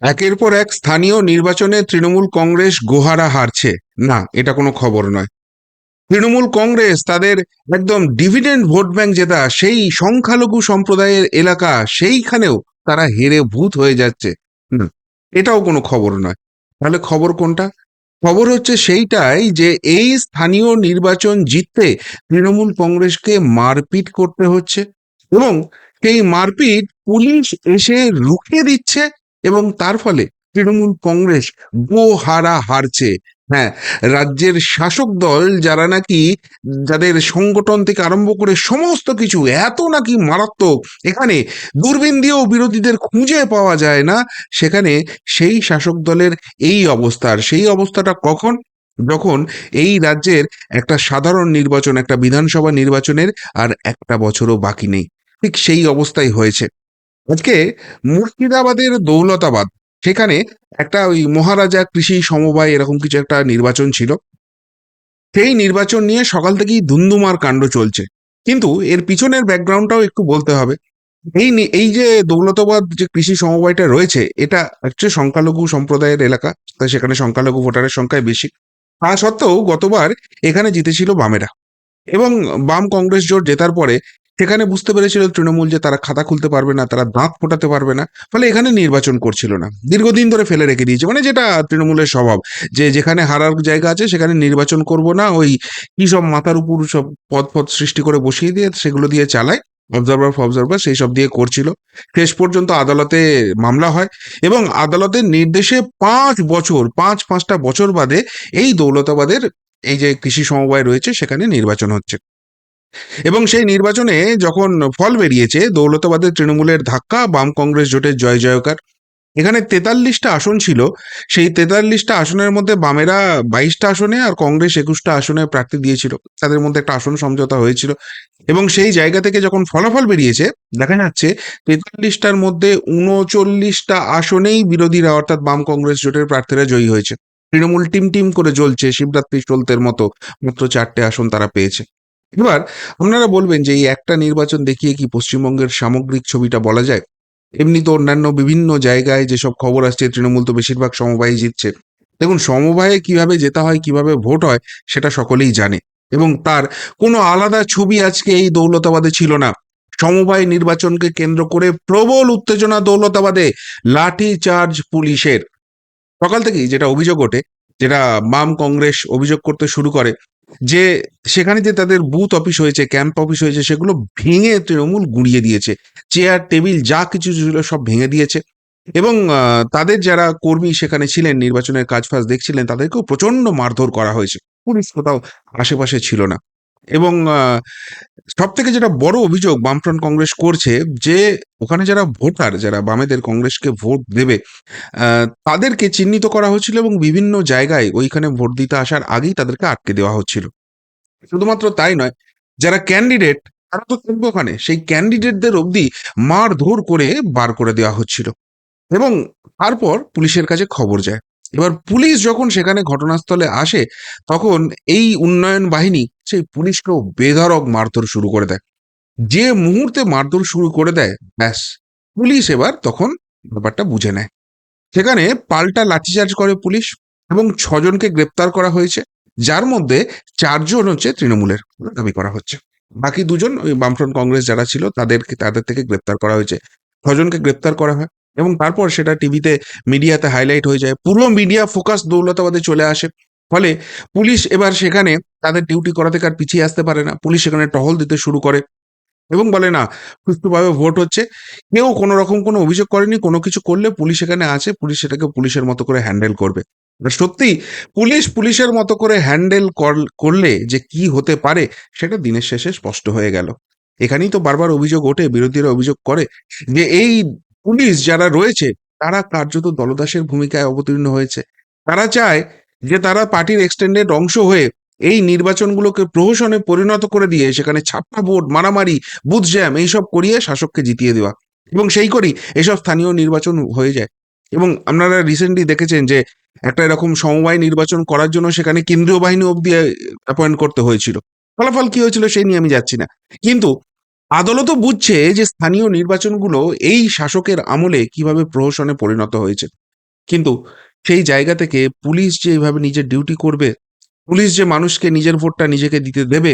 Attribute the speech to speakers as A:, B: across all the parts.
A: একের পর এক স্থানীয় নির্বাচনে তৃণমূল কংগ্রেস গোহারা হারছে। না, এটা কোনো খবর নয়। তৃণমূল কংগ্রেস তাদের একদম ডিভিডেন্ড ভোট ব্যাংক জেতা, সেই সংখ্যালঘু সম্প্রদায়ের এলাকা, সেইখানেও তারা হেরে ভূত হয়ে যাচ্ছে। না এটাও কোনো খবর নয়। তাহলে খবর কোনটা? খবর হচ্ছে সেইটাই যে এই স্থানীয় নির্বাচন জিততে তৃণমূল কংগ্রেসকে মারপিট করতে হচ্ছে এবং সেই মারপিট পুলিশ এসে রুখে দিচ্ছে এবং তার ফলে তৃণমূল কংগ্রেস গো হারা হারছে। হ্যাঁ রাজ্যের শাসক দল যারা নাকি যাদের সংগঠন থেকে আরম্ভ করে সমস্ত কিছু, এত নাকি মারাত্মক, এখানে দূরবীন দিয়েও বিরোধীদের খুঁজে পাওয়া যায় না, সেখানে সেই শাসক দলের এই অবস্থার সেই অবস্থাটা কখন? যখন এই রাজ্যের একটা সাধারণ নির্বাচন, একটা বিধানসভা নির্বাচনের আর একটা বছরও বাকি নেই। ঠিক সেই অবস্থাই হয়েছে। আজকে মুর্শিদাবাদের দৌলতাবাদ, সেখানে একটা ওই মহারাজা কৃষি সমবায় এরকম কিছু একটা নির্বাচন ছিল। সেই নির্বাচন নিয়ে সকাল থেকেই ধুন্ধুমার কাণ্ড চলছে। কিন্তু এর পিছনের ব্যাকগ্রাউন্ডটাও একটু বলতে হবে। এই এই যে দৌলতাবাদ যে কৃষি সমবায়টা রয়েছে, এটা হচ্ছে সংখ্যালঘু সম্প্রদায়ের এলাকা তাই সেখানে সংখ্যালঘু ভোটারের সংখ্যাই বেশি। তা সত্ত্বেও গতবার এখানে জিতেছিল বামেরা। এবং বাম কংগ্রেস জোট জেতার পরে সেখানে বুঝতে পেরেছিল তৃণমূল যে তারা খাতা খুলতে পারবে না, তারা দাঁত ফোটাতে পারবে না, ফলে এখানে নির্বাচন করছিল না। দীর্ঘদিন ধরে ফেলে রেখে দিয়েছে। মানে যেটা তৃণমূলের স্বভাব, যে যেখানে হারার জায়গা আছে সেখানে নির্বাচন করব না, ওই কি সব মাথার উপর সব পদ পদ সৃষ্টি করে বসিয়ে দিয়ে সেগুলো দিয়ে চালায় অবজারভার ফবজারভার সেই সব দিয়ে করছিল। শেষ পর্যন্ত আদালতে মামলা হয় এবং আদালতের নির্দেশে পাঁচ বছর, পাঁচ, পাঁচটা বছর বাদে এই দৌলতাবাদের এই যে কৃষি সমবায় রয়েছে সেখানে নির্বাচন হচ্ছে। এবং সেই নির্বাচনে যখন ফল বেরিয়েছে, দৌলতাবাদের তৃণমূলের ধাক্কা, বাম কংগ্রেস জোটের জয় জয়কার। এখানে তেতাল্লিশটা আসন ছিল। সেই তেতাল্লিশটা আসনের মধ্যে বামেরা বাইশটা আসনে আর কংগ্রেস একুশটা আসনে প্রার্থী দিয়েছিল। তাদের মধ্যে একটা আসন সমঝোতা হয়েছিল। এবং সেই জায়গা থেকে যখন ফলাফল বেরিয়েছে, দেখা যাচ্ছে তেতাল্লিশটার মধ্যে উনচল্লিশটা আসনেই বিরোধীরা, অর্থাৎ বাম কংগ্রেস জোটের প্রার্থীরা জয়ী হয়েছে। তৃণমূল টিম টিম করে জ্বলছে, শিবরাত্রি চলতের মতো মাত্র চারটে আসন তারা পেয়েছে। এবার আপনারা বলবেন যে এই একটা নির্বাচন দেখিয়ে কি পশ্চিমবঙ্গের সামগ্রিক ছবিটা বলা যায়? এমনি তো অন্যান্য বিভিন্ন জায়গায় যেসব খবর আসছে, তৃণমূল তো বেশিরভাগ সমবায় জিতছে। দেখুন, সমবায়ে কীভাবে জেতা হয়, কীভাবে ভোট হয়, সেটা সকলেই জানে। এবং তার কোনো আলাদা ছবি আজকে এই দৌলতাবাদে ছিল না। সমবায় নির্বাচনকে কেন্দ্র করে প্রবল উত্তেজনা দৌলতাবাদে লাঠি চার্জ পুলিশের। সকাল থেকেই যেটা অভিযোগ ওঠে, যেটা বাম কংগ্রেস অভিযোগ করতে শুরু করে যে সেখানে যে তাদের বুথ অফিস হয়েছে ক্যাম্প অফিস হয়েছে, সেগুলো ভেঙে তৃণমূল গুঁড়িয়ে দিয়েছে। চেয়ার টেবিল যা কিছু ছিল সব ভেঙে দিয়েছে। এবং তাদের যারা কর্মী সেখানে ছিলেন, নির্বাচনের কাজ ফাজ দেখছিলেন, তাদেরকেও প্রচণ্ড মারধর করা হয়েছে। পুলিশ কোথাও আশেপাশে ছিল না। এবং সব থেকে যেটা বড় অভিযোগ বামফ্রন্ট কংগ্রেস করছে যে, ওখানে যারা ভোটার, যারা বামেদের কংগ্রেসকে ভোট দেবে তাদেরকে চিহ্নিত করা হচ্ছিল এবং বিভিন্ন জায়গায় ওইখানে ভোট দিতে আসার আগেই তাদেরকে আটকে দেওয়া হচ্ছিল। শুধুমাত্র তাই নয়, যারা ক্যান্ডিডেট তারা তো থাকবে ওখানে। সেই ক্যান্ডিডেটদের অবধি মারধর করে বার করে দেওয়া হচ্ছিল। এবং তারপর পুলিশের কাছে খবর যায়। এবার পুলিশ যখন সেখানে ঘটনাস্থলে আসে, তখন এই উন্নয়ন বাহিনী সেই পুলিশকেও বেধড়ক মারধর শুরু করে দেয়। যে মুহূর্তে মারধর শুরু করে দেয়, ব্যাস। পুলিশ এবার তখন ব্যাপারটা বুঝে নেয়। সেখানে পাল্টা লাঠিচার্জ করে পুলিশ এবং ছজনকে গ্রেপ্তার করা হয়েছে, যার মধ্যে চারজন হচ্ছে তৃণমূলের দাবি করা হচ্ছে। বাকি দুজন ওই বামফ্রন্ট কংগ্রেস যারা ছিল, তাদেরকে, তাদের থেকে গ্রেপ্তার করা হয়েছে। ছজনকে গ্রেপ্তার করা হয়। এবং তারপর সেটা টিভিতে মিডিয়াতে হাইলাইট হয়ে যায়। পুরো মিডিয়া ফোকাস দৌলতাবাদে চলে আসে। ফলে পুলিশ এবার সেখানে তাদের ডিউটি করা থেকে আর পিছিয়ে আসতে পারে না। পুলিশ সেখানে টহল দিতে শুরু করে এবং বলে, না, সুষ্ঠুভাবে ভোট হচ্ছে। কেউ কোনো রকম কোনো অভিযোগ করেনি। কোনো কিছু করলে পুলিশ এখানে আছে। পুলিশ সেটাকে পুলিশের মতো করে হ্যান্ডেল করবে। সত্যি পুলিশ পুলিশের মতো করে হ্যান্ডেল করলে যে কি হতে পারে, সেটা দিনের শেষে স্পষ্ট হয়ে গেল। এখানেই তো বারবার অভিযোগ ওঠে, বিরোধীরা অভিযোগ করে যে এই পুলিশ যারা রয়েছে, তারা কার্যত দলদাসের ভূমিকায় অবতীর্ণ হয়েছে। তারা চায় যে তারা পার্টির এক্সটেন্ডেড অংশ হয়ে এই নির্বাচনগুলোকে প্রহসনে পরিণত করে দিয়ে সেখানে ছাপ্পা ভোট, মারামারি, বুথ জ্যাম এইসব করিয়ে শাসককে জিতিয়ে দেওয়া। এবং সেই করেই এসব স্থানীয় নির্বাচন হয়ে যায়। এবং আপনারা রিসেন্টলি দেখেছেন যে একটা এরকম সমবায় নির্বাচন করার জন্য সেখানে কেন্দ্রীয় বাহিনী অব্দি অ্যাপয়েন্ট করতে হয়েছিল। ফলাফল কি হয়েছিল সেই নিয়ে আমি যাচ্ছি না। কিন্তু আদালতও বুঝছে যে স্থানীয় নির্বাচনগুলো এই শাসকের আমলে কীভাবে প্রহসনে পরিণত হয়েছে। কিন্তু সেই জায়গা থেকে পুলিশ যে এইভাবে নিজের ডিউটি করবে, পুলিশ যে মানুষকে নিজের ভোটটা নিজেকে দিতে দেবে,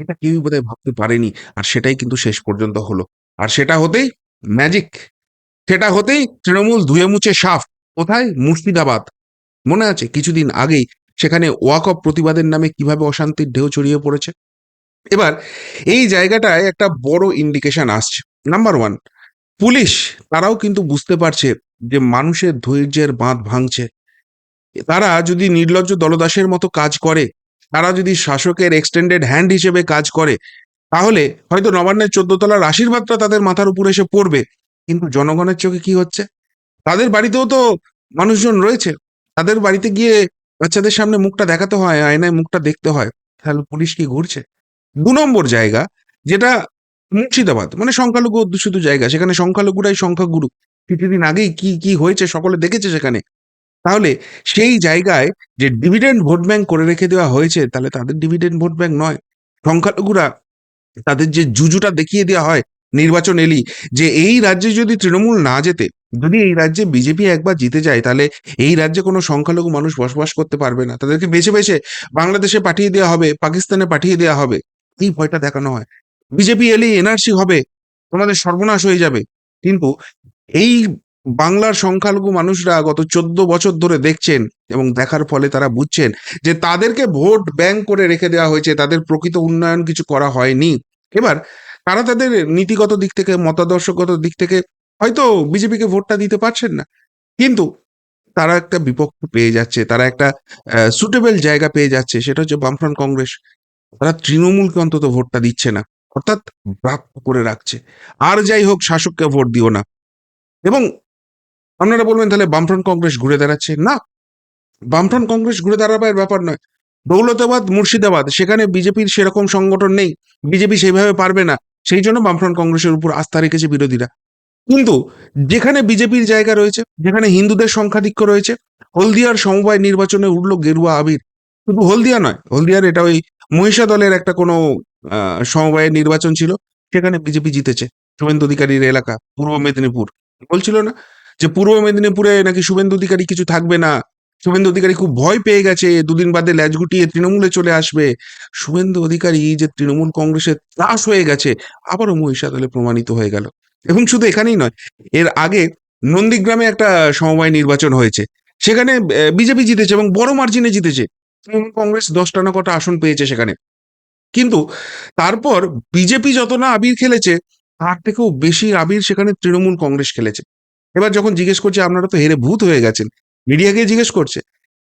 A: এটা কেউই বোধহয় ভাবতে পারেনি। আর সেটাই কিন্তু শেষ পর্যন্ত হলো। আর সেটা হতেই ম্যাজিক সেটা হতেই তৃণমূল ধুয়ে মুছে সাফ। কোথায়? মুর্শিদাবাদ। মনে আছে, কিছুদিন আগেই সেখানে ওয়াক অফ প্রতিবাদের নামে কীভাবে অশান্তির ঢেউ ছড়িয়ে পড়েছে? এবার এই জায়গাটায় একটা বড় ইন্ডিকেশন আসছে। নাম্বার ওয়ান পুলিশ তারাও কিন্তু বুঝতে পারছে যে মানুষের ধৈর্যের বাঁধ ভাঙছে। তারা যদি নির্লজ্জ দলদাসের মতো কাজ করে, তারা যদি শাসকের এক্সটেন্ডেড হ্যান্ড হিসেবে কাজ করে, তাহলে হয়তো নবান্নের চোদ্দ তলার আশীর্বাদটা তাদের মাথার উপরে এসে পড়বে। কিন্তু জনগণের চোখে কি হচ্ছে? তাদের বাড়িতেও তো মানুষজন রয়েছে। তাদের বাড়িতে গিয়ে বাচ্চাদের সামনে মুখটা দেখাতে হয়, আয়নায় মুখটা দেখতে হয়। তাহলে পুলিশ কি ঘুরছে? দু নম্বর জায়গা যেটা মুর্শিদাবাদ মানে সংখ্যালঘু অধ্যুষিত জায়গা। সেখানে সংখ্যালঘুরাই সংখ্যাগুরু। কিছুদিন আগেই কি কি হয়েছে সকলে দেখেছে সেখানে? তাহলে সেই জায়গায় যে ডিভিডেন্ড ভোট ব্যাংক করে রেখে দেওয়া হয়েছে, তাহলে তাদের ডিভিডেন্ড ভোট ব্যাংক নয়। সংখ্যালঘুরা তাদের যে জুজুটা দেখিয়ে দেওয়া হয় নির্বাচন এলি, যে এই রাজ্যে যদি তৃণমূল না যেতে যদি এই রাজ্যে বিজেপি একবার জিতে যায়, তাহলে এই রাজ্যে কোনো সংখ্যালঘু মানুষ বসবাস করতে পারবে না। তাদেরকে বেছে বেছে বাংলাদেশে পাঠিয়ে দেওয়া হবে, পাকিস্তানে পাঠিয়ে দেওয়া হবে। এই ভয়টা দেখানো হয়। বিজেপি এলেই এনআরসি হবে, তোমাদের সর্বনাশ হয়ে যাবে। কিন্তু এই বাংলার সংখ্যালঘু মানুষরা গত চোদ্দ বছর ধরে দেখছেন এবং দেখার ফলে তারা বুঝছেন যে তাদেরকে ভোট ব্যাংক করে রেখে দেওয়া হয়েছে, তাদের প্রকৃত উন্নয়ন কিছু করা হয়নি। এবার তারা তাদের নীতিগত দিক থেকে, মতাদর্শগত দিক থেকে হয়তো বিজেপিকে ভোটটা দিতে পারছেন না। কিন্তু তারা একটা বিপক্ষ পেয়ে যাচ্ছে, তারা একটা সুটেবল জায়গা পেয়ে যাচ্ছে, সেটা হচ্ছে বামফ্রন্ট কংগ্রেস। তারা তৃণমূলকে অন্তত ভোটটা দিচ্ছে না, অর্থাৎ প্রাপ্ত করে রাখছে। আর যাই হোক, শাসককে ভোট দিও না। এবং আপনারা বলবেন, তাহলে বামফ্রন্ট কংগ্রেস ঘুরে দাঁড়াচ্ছে? না, বামফ্রন্ট কংগ্রেস ঘুরে দাঁড়াবার ব্যাপার নয়। দৌলতাবাদ, মুর্শিদাবাদ, সেখানে বিজেপির সেরকম সংগঠন নেই। বিজেপি সেইভাবে পারবে না। সেই জন্য বামফ্রন্ট কংগ্রেসের উপর আস্থা রেখেছে বিরোধীরা। কিন্তু যেখানে বিজেপির জায়গা রয়েছে, যেখানে হিন্দুদের সংখ্যাধিক্য রয়েছে, হলদিয়ার সমবায় নির্বাচনে উঠল গেরুয়া আবির। শুধু হলদিয়া নয়, হলদিয়ার এটা ওই মহিষা দলের একটা কোনো সমবায়ের নির্বাচন ছিল, সেখানে বিজেপি জিতেছে। শুভেন্দু অধিকারীর এলাকা, পূর্ব মেদিনীপুর। বলছিল না যে পূর্ব মেদিনীপুরে নাকি শুভেন্দু অধিকারী কিছু থাকবে না। শুভেন্দু অধিকারী খুব ভয় পেয়ে গেছে, দুদিন বাদে ল্যাজ গুটিয়ে তৃণমূলে চলে আসবে। শুভেন্দু অধিকারী যে তৃণমূল কংগ্রেসের ত্রাস হয়ে গেছে, আবারও মহিষা দলে প্রমাণিত হয়ে গেল। এবং শুধু এখানেই নয়, এর আগে নন্দীগ্রামে একটা সমবায় নির্বাচন হয়েছে। সেখানে বিজেপি জিতেছে এবং বড় মার্জিনে জিতেছে। তৃণমূল কংগ্রেস দশটা না কটা আসন পেয়েছে সেখানে। কিন্তু তারপর বিজেপি যত না আবির খেলেছে, তার থেকেও বেশি আবির সেখানে তৃণমূল কংগ্রেস খেলেছে। এবার যখন জিজ্ঞেস করছে, আপনারা তো হেরে ভূত হয়ে গেছেন। মিডিয়াকে জিজ্ঞেস করছে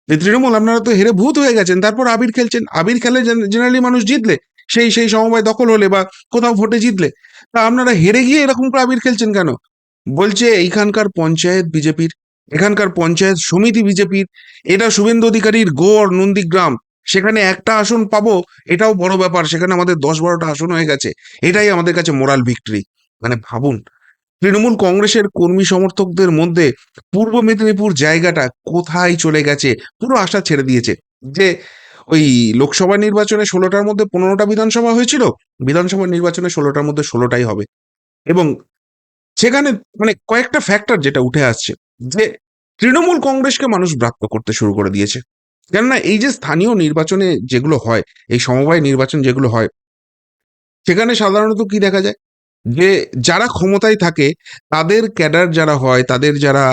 A: যে, তৃণমূল, আপনারা তো হেরে ভূত হয়ে গেছেন, তারপর আবির খেলছেন। আবির খেলে জেনারেলি মানুষ জিতলে, সেই সেই সমবায় দখল হলে বা কোথাও ভোটে জিতলে, তা আপনারা হেরে গিয়ে এরকম করে আবির খেলছেন কেন? বলছে, এইখানকার পঞ্চায়েত বিজেপির এখানকার পঞ্চায়েত সমিতি বিজেপির, এটা শুভেন্দু অধিকারীর গড় নন্দীগ্রাম, সেখানে একটা আসন পাবো, এটাও বড় ব্যাপার, সেখানে আমাদের দশ বারোটা আসন হয়ে গেছে, এটাই আমাদের কাছে মোরাল ভিক্টরি মানে ভাবুন। তৃণমূল কংগ্রেসের কর্মী সমর্থকদের মধ্যে পূর্ব মেদিনীপুর জায়গাটা কোথায় চলে গেছে, পুরো আশা ছেড়ে দিয়েছে, যে ওই লোকসভা নির্বাচনে ষোলোটার মধ্যে পনেরোটা বিধানসভা হয়েছিল, বিধানসভা নির্বাচনে ষোলোটার মধ্যে ষোলোটাই হবে। এবং সেখানে মানে কয়েকটা ফ্যাক্টর যেটা উঠে আসছে যে তৃণমূল কংগ্রেসকে মানুষ ব্রাত্য করতে শুরু করে দিয়েছে। কেননা এই যে স্থানীয় নির্বাচনে যেগুলো হয়, এই সমবায় নির্বাচন যেগুলো হয়, সেখানে সাধারণত কি দেখা যায়? যে যারা ক্ষমতায় থাকে, তাদের ক্যাডার যারা হয়, তাদের যারা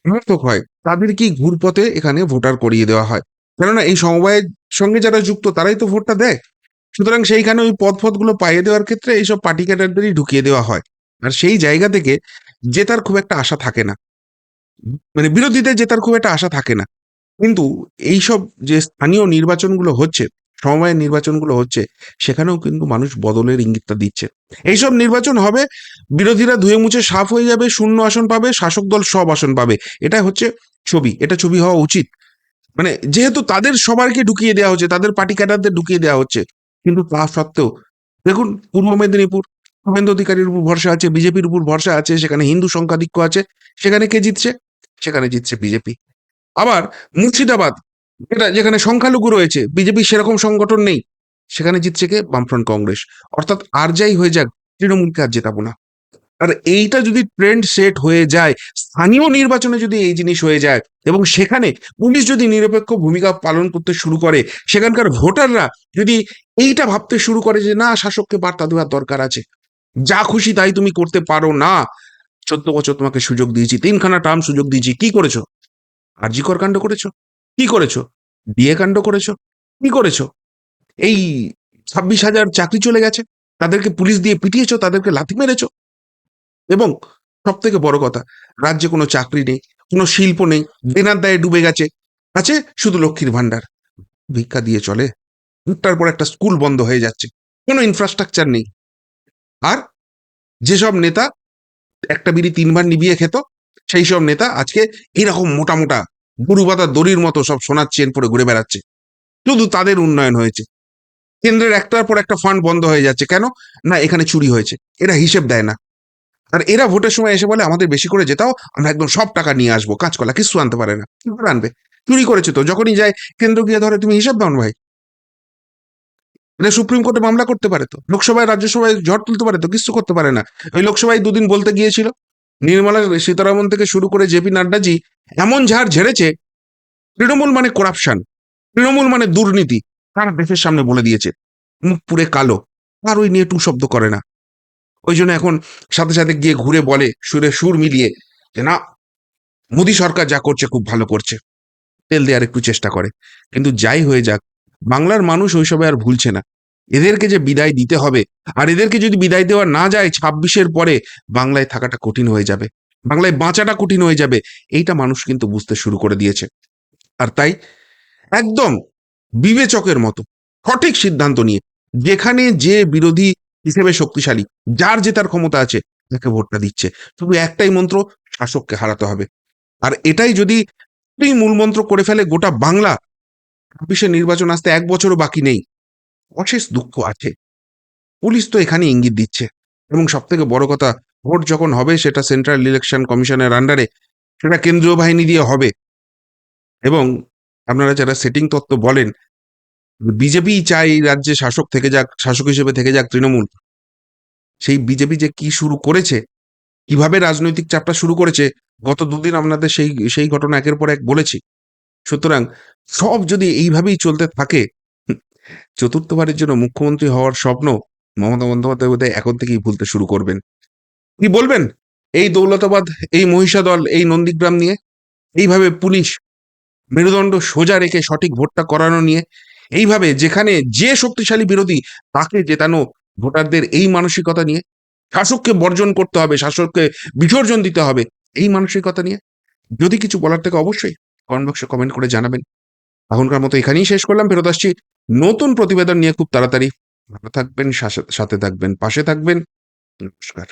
A: সমর্থক হয়, তাদের কি ঘুরপথে এখানে ভোটার করিয়ে দেওয়া হয়? কেননা এই সমবায়ের সঙ্গে যারা যুক্ত, তারাই তো ভোটটা দেয়। সুতরাং সেইখানে ওই পদ পদগুলো পাইয়ে দেওয়ার ক্ষেত্রে এইসব পার্টি ক্যাডারদেরই ঢুকিয়ে দেওয়া হয়। আর সেই জায়গা থেকে জেতার খুব একটা আশা থাকে না। মানে বিরোধীদের জেতার খুব একটা আশা থাকে না। কিন্তু এইসব যে স্থানীয় নির্বাচনগুলো হচ্ছে সমবায়ের নির্বাচনগুলো হচ্ছে, সেখানেও কিন্তু মানুষ বদলের ইঙ্গিতটা দিচ্ছে। এইসব নির্বাচন হবে, বিরোধীরা ধুয়ে মুছে সাফ হয়ে যাবে, শূন্য আসন পাবে, শাসক দল সব আসন পাবে। এটা হচ্ছে ছবি, এটা ছবি হওয়া উচিত। মানে যেহেতু তাদের সবারকে ঢুকিয়ে দেওয়া হচ্ছে, তাদের পার্টি ক্যাডারদের ঢুকিয়ে দেওয়া হচ্ছে, কিন্তু তা সত্ত্বেও, দেখুন, পূর্ব মেদিনীপুর, শুভেন্দু অধিকারীর উপর ভরসা আছে, বিজেপির উপর ভরসা আছে, সেখানে হিন্দু সংখ্যাধিক্য আছে, সেখানে কে জিতছে? সেখানে জিতছে বিজেপি। আবার মুর্শিদাবাদ, যেটা যেখানে সংখ্যালঘু রয়েছে বিজেপি সেরকম সংগঠন নেই, সেখানে জিতছে কে? বামফ্রন্ট কংগ্রেস। অর্থাৎ আর যাই হয়ে যাক, তৃণমূলকে আর জেতাবো না। আর এইটা যদি ট্রেন্ড সেট হয়ে যায়, স্থানীয় নির্বাচনে যদি এই জিনিস হয়ে যায়, এবং সেখানে পুলিশ যদি নিরপেক্ষ ভূমিকা পালন করতে শুরু করে, সেখানকার ভোটাররা যদি এইটা ভাবতে শুরু করে যে, না, শাসককে বার্তা দেওয়ার দরকার আছে। যা খুশি তাই তুমি করতে পারো না। চোদ্দ বছর তোমাকে সুযোগ দিয়েছি, তিনখানা টার্ম সুযোগ দিয়েছি, কি করেছ? আরজিকর কাণ্ড করেছ? কি করেছ? বিয়ে কাণ্ড করেছ? কি করেছ? এই ছাব্বিশ হাজার চাকরি চলে গেছে, তাদেরকে পুলিশ দিয়ে পিটিয়েছো, তাদেরকে লাথি মেরেছো? এবং সব থেকে বড় কথা, রাজ্যে কোনো চাকরি নেই, কোনো শিল্প নেই দেনার দায়ে ডুবে গেছে, আছে শুধু লক্ষ্মীর ভান্ডার ভিক্ষা দিয়ে চলে একটার পর একটা স্কুল বন্ধ হয়ে যাচ্ছে, কোনো ইনফ্রাস্ট্রাকচার নেই। আর যেসব নেতা একটা বিড়ি তিনবার নিবিয়ে খেত, সেই সব নেতা আজকে এরকম মোটা মোটা গরু বাঁধা দড়ির মতো সব সোনার চেন পরে ঘুরে বেড়াচ্ছে। শুধু তাদের উন্নয়ন হয়েছে। কেন্দ্রের একটার পর একটা ফান্ড বন্ধ হয়ে যাচ্ছে। কেন? না, এখানে চুরি হয়েছে। এরা হিসেব দেয় না। আর এরা ভোটের সময় এসে বলে, আমাদের বেশি করে যেতাও আমরা একদম সব টাকা নিয়ে আসব। কাজকলা কিছু আনতে পারে না। কি করে আনবে? চুরি করেছে তো। যখনই যায়, কেন্দ্র গিয়ে ধরে, তুমি হিসাব দাও ভাই। এটা সুপ্রিম কোর্টে মামলা করতে পারে তো, লোকসভায়, রাজ্যসভায় ঝড় তুলতে পারে তো, কিছু করতে পারে না। ওই লোকসভায় দুদিন বলতে গিয়েছিল, নির্মলা সীতারামন থেকে শুরু করে জেপি নাড্ডাজি এমন ঝাড় ঝেড়েছে, তৃণমূল মানে করাপশন তৃণমূল মানে দুর্নীতি, তারা দেশের সামনে বলে দিয়েছে, মুখ পুরে কালো, আর ওই নিয়ে টু শব্দ করে না। ওই জন্য এখন সাথে সাথে গিয়ে ঘুরে বলে, সুরে সুর মিলিয়ে যে না, মোদী সরকার যা করছে খুব ভালো করছে, তেল দেওয়ার একটু চেষ্টা করে। কিন্তু যাই হয়ে যাক, বাংলার মানুষ ওইসবে আর ভুলছে না। এদেরকে যে বিদায় দিতে হবে, আর এদেরকে যদি বিদায় দেওয়া না যায়, ছাব্বিশের পরে বাংলায় থাকাটা কঠিন হয়ে যাবে। বাংলায় বাঁচাটা কঠিন হয়ে যাবে, এইটা মানুষ কিন্তু বুঝতে শুরু করে দিয়েছে। আর তাই একদম বিবেচকের মতো, সঠিক সিদ্ধান্ত নিয়ে, যেখানে যে বিরোধী হিসেবে শক্তিশালী, যার জেতার ক্ষমতা আছে, তাকে ভোটটা দিচ্ছে। শুধু একটাই মন্ত্র, শাসককে হারাতে হবে। আর এটাই যদি এই মূল মন্ত্র করে ফেলে গোটা বাংলা, ছাব্বিশের নির্বাচন আসতে এক বছরও বাকি নেই। অশেষ দুঃখ আছে। পুলিশ তো এখানে ইঙ্গিত দিচ্ছে। এবং সব থেকে বড় কথা, ভোট যখন হবে, সেটা সেন্ট্রাল ইলেকশন কমিশনের আন্ডারে সেটা কেন্দ্রীয় বাহিনী দিয়ে হবে। এবং আপনারা যারা সেটিং তত্ত্ব বলেন, বিজেপি চাই রাজ্যে শাসক থেকে যাক, শাসক হিসেবে থেকে যাক তৃণমূল। সেই বিজেপি যে কি শুরু করেছে, কীভাবে রাজনৈতিক চাপটা শুরু করেছে, গত দুদিন আপনাদের সেই সেই ঘটনা একের পর এক বলেছি। সুতরাং সব যদি এইভাবেই চলতে থাকে চতুর্থবারের জন্য মুখ্যমন্ত্রী হওয়ার স্বপ্ন মমতা বন্দ্যোপাধ্যায় বোধহয় এখন থেকেই ভুলতে শুরু করবেন। কি বলবেন? এই দৌলতাবাদ, এই মহিষাদল, এই নন্দীগ্রাম নিয়ে, এইভাবে পুলিশ মেরুদণ্ড সোজা রেখে সঠিক ভোটটা করানো নিয়ে, এইভাবে যেখানে যে শক্তিশালী বিরোধী তাকে জেতানো ভোটারদের এই মানসিকতা নিয়ে, শাসককে বর্জন করতে হবে, শাসককে বিসর্জন দিতে হবে, এই মানসিকতা নিয়ে, যদি কিছু বলার থেকে অবশ্যই কমেন্ট বক্সে কমেন্ট করে জানাবেন। এখনকার মতো এখানেই শেষ করলাম, ফেরত আসছি নতুন প্রতিবেদন নিয়ে খুব তাড়াতাড়ি ভালো থাকবেন সাথে থাকবেন পাশে থাকবেন। নমস্কার।